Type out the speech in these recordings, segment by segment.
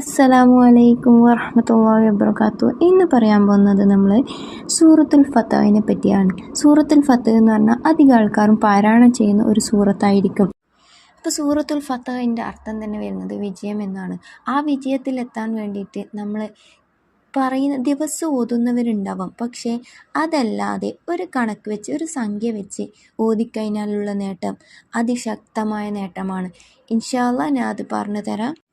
അസ്സലാമു അലൈക്കും വറഹമത്തല്ലാ വബർക്കാത്തു ഇന്ന് പറയാൻ പോകുന്നത് നമ്മൾ സൂറത്തുൽ ഫത്തവിനെ പറ്റിയാണ്. സൂറത്തുൽ ഫത്ത് എന്ന് പറഞ്ഞാൽ അധികം ആൾക്കാരും പാരായണം ചെയ്യുന്ന ഒരു സൂറത്തായിരിക്കും. അപ്പോൾ സൂറത്തുൽ ഫത്തവിന്റെ അർത്ഥം തന്നെ വരുന്നത് വിജയം എന്നാണ്. ആ വിജയത്തിലെത്താൻ വേണ്ടിയിട്ട് നമ്മൾ പറയുന്ന ദിവസം ഓതുന്നവരുണ്ടാവും. പക്ഷേ അതല്ലാതെ ഒരു കണക്ക് വെച്ച് ഒരു സംഖ്യ വെച്ച് ഓതിക്കഴിഞ്ഞാലുള്ള നേട്ടം അതിശക്തമായ നേട്ടമാണ്. ഇൻഷാല്ല ഞാൻ അത് പറഞ്ഞു തരാം.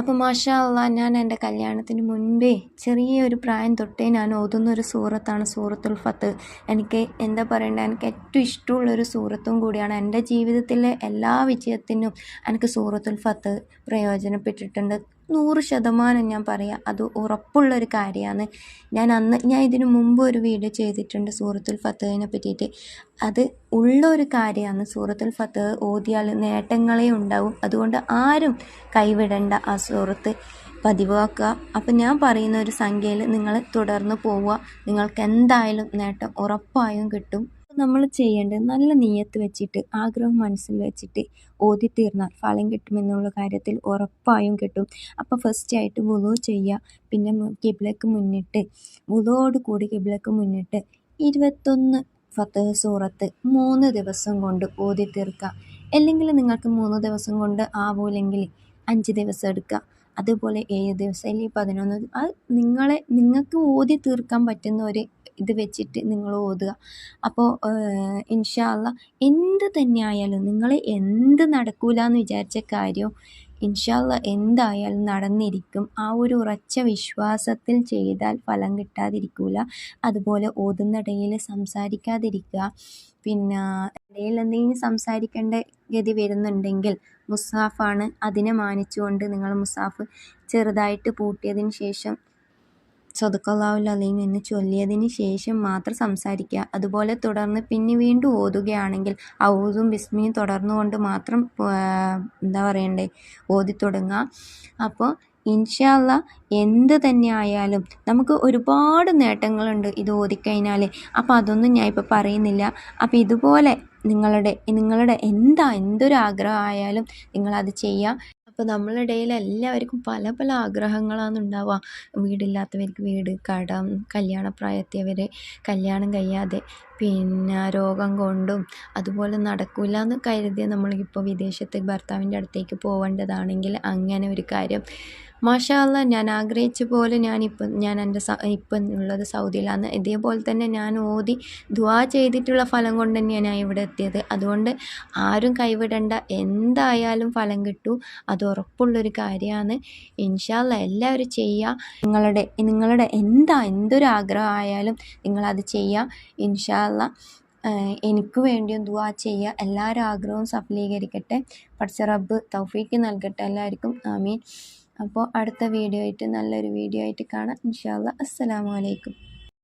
അപ്പോൾ മാഷാ അള്ളാ ഞാൻ എന്റെ കല്യാണത്തിന് മുൻപേ ചെറിയൊരു പ്രായം തൊട്ടേ ഞാൻ ഓതുന്ന ഒരു സൂറത്താണ് സൂറത്തുൽ ഫത്ത്. എനിക്ക് എന്താ പറയണ്ടത് എനിക്ക് ഏറ്റവും ഇഷ്ടമുള്ളൊരു സൂറത്തും കൂടിയാണ്. എന്റെ ജീവിതത്തിലെ എല്ലാ വിജയത്തിനും എനിക്ക് സൂറത്തുൽ ഫത്ത് പ്രയോജനപ്പെട്ടിട്ടുണ്ട്. നൂറ് ശതമാനം ഞാൻ പറയാം. അത് ഉറപ്പുള്ളൊരു കാര്യമാണ്. ഞാൻ അന്ന് ഞാൻ ഇതിനു മുമ്പ് ഒരു വീഡിയോ ചെയ്തിട്ടുണ്ട് സൂറത്തുൽ ഫത്തേഹിനെ പറ്റിയിട്ട്. അത് ഉള്ള ഒരു കാര്യമാണ്. സൂറത്തുൽ ഫത്തേഹ് ഓതിയാൽ നേട്ടങ്ങളേ ഉണ്ടാവും. അതുകൊണ്ട് ആരും കൈവിടേണ്ട ആ സൂറത്ത് പതിവാക്കുക. അപ്പം ഞാൻ പറയുന്ന ഒരു സംഖ്യയിൽ നിങ്ങൾ തുടർന്ന് പോവുക. നിങ്ങൾക്ക് എന്തായാലും നേട്ടം ഉറപ്പായും കിട്ടും. നമ്മൾ ചെയ്യേണ്ടത് നല്ല നീയത്ത് വെച്ചിട്ട് ആഗ്രഹം മനസ്സിൽ വെച്ചിട്ട് ഓതി തീർന്നാൽ ഫലം കിട്ടുമെന്നുള്ള കാര്യത്തിൽ ഉറപ്പായും കിട്ടും. അപ്പോൾ ഫസ്റ്റ് ആയിട്ട് വുളു ചെയ്യുക. പിന്നെ കിബിലക്ക് മുന്നിട്ട് വുളുവോട് കൂടി കിബിലക്ക് മുന്നിട്ട് ഇരുപത്തൊന്ന് ഫത്തഹ് സൂറത്ത് മൂന്ന് ദിവസം കൊണ്ട് ഓതി തീർക്കുക. അല്ലെങ്കിൽ നിങ്ങൾക്ക് മൂന്ന് ദിവസം കൊണ്ട് ആവൂലെങ്കിൽ അഞ്ച് ദിവസം എടുക്കുക. അതുപോലെ ഏഴ് ദിവസം അല്ലെങ്കിൽ പതിനൊന്ന് അത് നിങ്ങളെ നിങ്ങൾക്ക് ഓതി തീർക്കാൻ പറ്റുന്ന ഒരു ഇത് വെച്ചിട്ട് നിങ്ങൾ ഓതുക. അപ്പോൾ ഇൻഷാല്ല എന്ത് തന്നെ ആയാലും നിങ്ങൾ എന്ത് നടക്കൂല എന്ന് വിചാരിച്ച കാര്യം ഇൻഷാല്ല എന്തായാലും നടന്നിരിക്കും. ആ ഒരു ഉറച്ച വിശ്വാസത്തിൽ ചെയ്താൽ ഫലം കിട്ടാതിരിക്കൂല. അതുപോലെ ഓതുന്നിടയിൽ സംസാരിക്കാതിരിക്കുക. പിന്നെ ഇടയിൽ എന്തെങ്കിലും സംസാരിക്കേണ്ട ഗതി വരുന്നുണ്ടെങ്കിൽ മുസാഫാണ് അതിനെ മാനിച്ചുകൊണ്ട് നിങ്ങൾ മുസാഫ് ചെറുതായിട്ട് പൂട്ടിയതിന് ശേഷം സദക്കല്ലാഹുൽ അലീം എന്ന് ചൊല്ലിയതിന് ശേഷം മാത്രം സംസാരിക്കുക. അതുപോലെ തുടർന്ന് പിന്നെ വീണ്ടും ഓതുകയാണെങ്കിൽ ഔദും ബിസ്മിയും തുടർന്നുകൊണ്ട് മാത്രം എന്താ പറയണ്ടേ ഓതി തുടങ്ങുക. അപ്പോൾ ഇൻഷാല്ല എന്ത് തന്നെ ആയാലും നമുക്ക് ഒരുപാട് നേട്ടങ്ങളുണ്ട് ഇത് ഓതിക്കഴിഞ്ഞാൽ അപ്പോൾ അതൊന്നും ഞാൻ ഇപ്പോൾ പറയുന്നില്ല. അപ്പോൾ ഇതുപോലെ നിങ്ങളുടെ നിങ്ങളുടെ എന്താ എന്തൊരു ആഗ്രഹമായാലും നിങ്ങളത് ചെയ്യുക. അപ്പോൾ നമ്മളുടെ ഇടയിൽ എല്ലാവർക്കും പല പല ആഗ്രഹങ്ങളാണ് ഉണ്ടാവുക. വീടില്ലാത്തവർക്ക് വീട് കടം കല്യാണപ്രായത്തിയവർ കല്യാണം കഴിയാതെ പിന്നെ രോഗം കൊണ്ടും അതുപോലെ നടക്കില്ല എന്ന് കരുതിയ നമ്മളിപ്പോൾ വിദേശത്ത് ഭർത്താവിന്റെ അടുത്തേക്ക് പോകേണ്ടതാണെങ്കിൽ അങ്ങനെ ഒരു കാര്യം. മാഷാ ഞാൻ ആഗ്രഹിച്ച പോലെ ഞാനിപ്പം ഞാൻ എന്റെ ഇപ്പം ഉള്ളത് സൗദിയിലാണ്. ഇതേപോലെ തന്നെ ഞാൻ ഓതി ദുവാ ചെയ്തിട്ടുള്ള ഫലം കൊണ്ട് തന്നെയാണ് ഞാൻ ഇവിടെ എത്തിയത്. അതുകൊണ്ട് ആരും കൈവിടേണ്ട. എന്തായാലും ഫലം കിട്ടൂ. അത് ഉറപ്പുള്ളൊരു കാര്യമാണ്. ഇൻഷാല്ല എല്ലാവരും ചെയ്യുക നിങ്ങളുടെ നിങ്ങളുടെ എന്താ എന്തൊരു ആഗ്രഹമായാലും നിങ്ങളത് ചെയ്യുക ഇൻഷാല്ല എനിക്ക് വേണ്ടിയും ദുവാ ചെയ്യുക എല്ലാവരും ആഗ്രഹവും സഫലീകരിക്കട്ടെ. പഠിച്ച റബ്ബ് തൗഫീക്ക് നൽകട്ടെ എല്ലാവർക്കും. ആമീൻ. അപ്പോൾ അടുത്ത വീഡിയോ ആയിട്ട് നല്ലൊരു വീഡിയോ ആയിട്ട് കാണാം. ഇൻഷാല്ല അസ്സലാമലൈക്കും